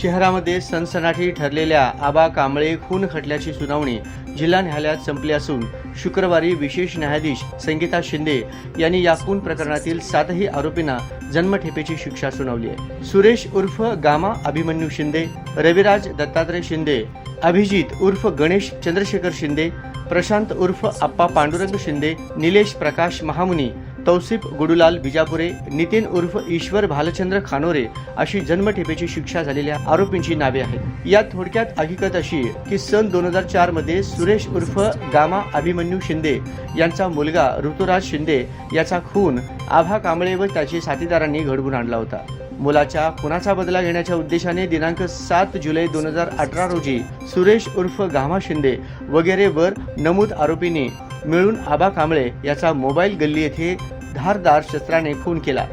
शहरामध्ये सनसनाटी ठरलेल्या आबा कांबळे खून खटल्याची सुनावणी जिल्हा न्यायालयात संपली असून शुक्रवारी विशेष न्यायाधीश संगीता शिंदे यांनी या खून प्रकरणातील सातही आरोपींना जन्मठेपेची शिक्षा सुनावली आहे. सुरेश उर्फ गामा अभिमन्यू शिंदे रविराज दत्तात्रय शिंदे अभिजित उर्फ गणेश चंद्रशेखर शिंदे प्रशांत उर्फ आप्पा पांडुरंग शिंदे निलेश प्रकाश महामुनी तौसिफ गुडुलाल बिजापुरे नितीन उर्फ ईश्वर भालचंद्र खानोरे अशी जन्मठेपेची शिक्षा झालेल्या आरोपींची नावे आहेत. यात थोडक्यात हकीकत अशी की सन दोन हजार चारमध्ये सुरेश उर्फ गामा अभिमन्यू शिंदे यांचा मुलगा ऋतुराज शिंदे याचा खून आभा कांबळे व त्याचे साथीदारांनी घडवून आणला होता. मुलाच्या खुनाचा बदला घेण्याच्या उद्देशाने दिनांक सात जुलै दोन हजार अठरा रोजी सुरेश उर्फ गामा शिंदे वगैरे वर नमूद आरोपींनी मिळून आबा कांबळे याचा मोबाईल गल्ली येथे धारदार शस्त्राने खून केला.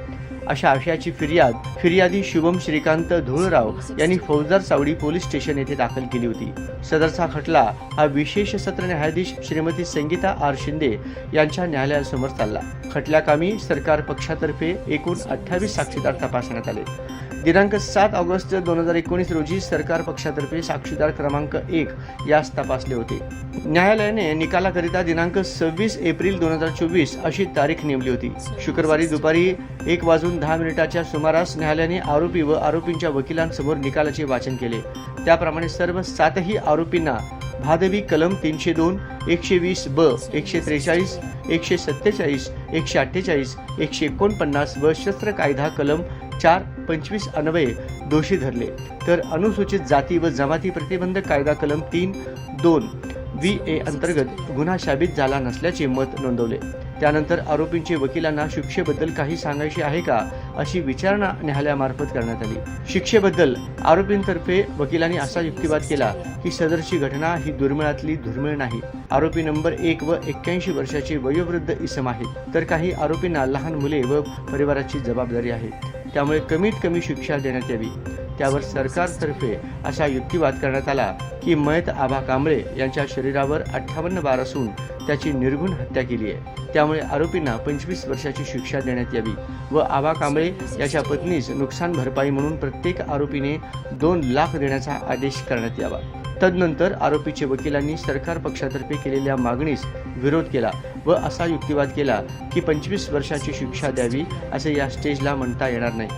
अशा आशयाची फिर्याद फिर्यादी शुभम श्रीकांत धुळराव यांनी फौजदार चावडी पोलीस स्टेशन येथे दाखल केली होती. सदरचा खटला हा विशेष सत्र न्यायाधीश श्रीमती संगीता आर शिंदे यांच्या न्यायालयासमोर चालला. खटल्याकामी सरकार पक्षातर्फे एकूण अठ्ठावीस साक्षीदार तपासण्यात आले. दिनांक सात ऑगस्ट दोन हजार एकोणीस रोजी सरकार पक्षातर्फे साक्षीदार क्रमांक एक यास तपासले होते. न्यायालयाने निकालाकरिता दिनांक सव्वीस एप्रिल दोन हजार चोवीस अशी तारीख नेमली होती. शुक्रवारी दुपारी एक वाजून दहा मिनिटाच्या सुमारास न्यायालयाने आरोपी व आरोपींच्या वकिलांसमोर निकालाचे वाचन केले. त्याप्रमाणे सर्व सातही आरोपींना भादवी कलम तीनशे दोन एकशे वीस ब एकशे त्रेचाळीस एकशे सत्तेचाळीस एकशे अठ्ठेचाळीस एकशे एकोणपन्नास व शस्त्र कायदा कलम चार पंचवीस अन्वये दोषी धरले. तर अनुसूचित जाती व जमाती प्रतिबंधक कायदा कलम तीन दोन व्ही ए अंतर्गत गुन्हा शाबित झाला नसल्याचे मत नोंदवले. त्यानंतर आरोपींचे वकिलांना शिक्षेबद्दल काही सांगायचे आहे का अशी विचारणा न्यायालयामार्फत करण्यात आली. शिक्षेबद्दल आरोपींतर्फे वकिलांनी असा युक्तिवाद केला की सदरची घटना ही दुर्मिळातली दुर्मिळ नाही. आरोपी नंबर एक व एक्क्याऐंशी वर्षाचे वयोवृद्ध इसम आहेत. तर काही आरोपींना लहान मुले व परिवाराची जबाबदारी आहे. त्यामुळे कमीत कमी शिक्षा देण्यात यावी. त्यावर सरकारतर्फे असा युक्तिवाद करण्यात आला की मयत आभा कांबळे यांच्या शरीरावर अठ्ठावन्न बार असून त्याची निर्गुण हत्या केली आहे. त्यामुळे आरोपींना पंचवीस वर्षाची शिक्षा देण्यात यावी व आबा कांबळे याच्या पत्नीस नुकसान भरपाई म्हणून प्रत्येक आरोपीने दोन लाख देण्याचा आदेश करण्यात यावा. तदनंतर आरोपीचे वकिलांनी सरकार पक्षातर्फे केलेल्या मागणीस विरोध केला व असा युक्तिवाद केला की पंचवीस वर्षाची शिक्षा द्यावी असे या स्टेजला म्हणता येणार नाही.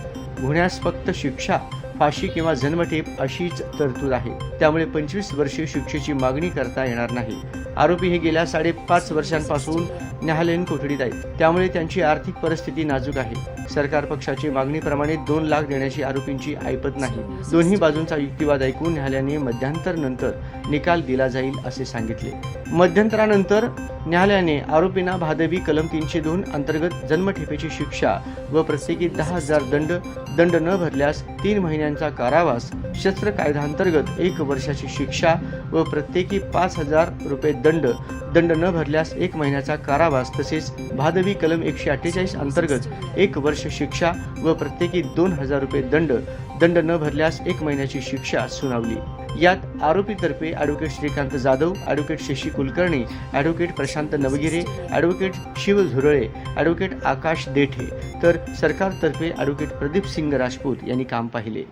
गुन्ह्यास फक्त शिक्षा फाशी किंवा जन्मठेप अशीच तरतूद आहे. त्यामुळे पंचवीस वर्षे शिक्षेची मागणी करता येणार नाही. आरोपी हे गेल्या साडेपाच वर्षांपासून न्यायालयीन कोठडीत आहेत. त्यामुळे त्यांची आर्थिक परिस्थिती नाजूक आहे. सरकार पक्षाची मागणीप्रमाणे दोन लाख देण्याची आरोपींची ऐपत नाही. दोन्ही बाजूंचा युक्तिवाद ऐकून न्यायालयाने मध्यंतर नंतर निकाल दिला जाईल असे सांगितले. मध्यंतरानंतर न्यायालयाने आरोपींना भादवी कलम तीनशे दोन अंतर्गत जन्मठेपेची शिक्षा व प्रत्येकी दहा हजार दंड दंड न भरल्यास तीन महिन्या महिन्यांचा कारावास शस्त्र कायद्याअंतर्गत एक वर्षाची शिक्षा व प्रत्येकी पाच हजार रुपये दंड दंड न भरल्यास एक महिन्याचा कारावास तसेच भादवी कलम एकशे अठ्ठेचाळीस अंतर्गत एक वर्ष शिक्षा व प्रत्येकी दोन हजार रुपये दंड दंड न भरल्यास एक महिन्याची शिक्षा सुनावली. यात आरोपीतर्फे advocate Shrikant Jadhav advocate Shashi Kulkarni advocate Prashant Navgire advocate Shiv Zurale advocate Akash Dethe. तर सरकारतर्फे ॲडव्होकेट प्रदीप सिंग राजपूत यांनी काम पाहिले.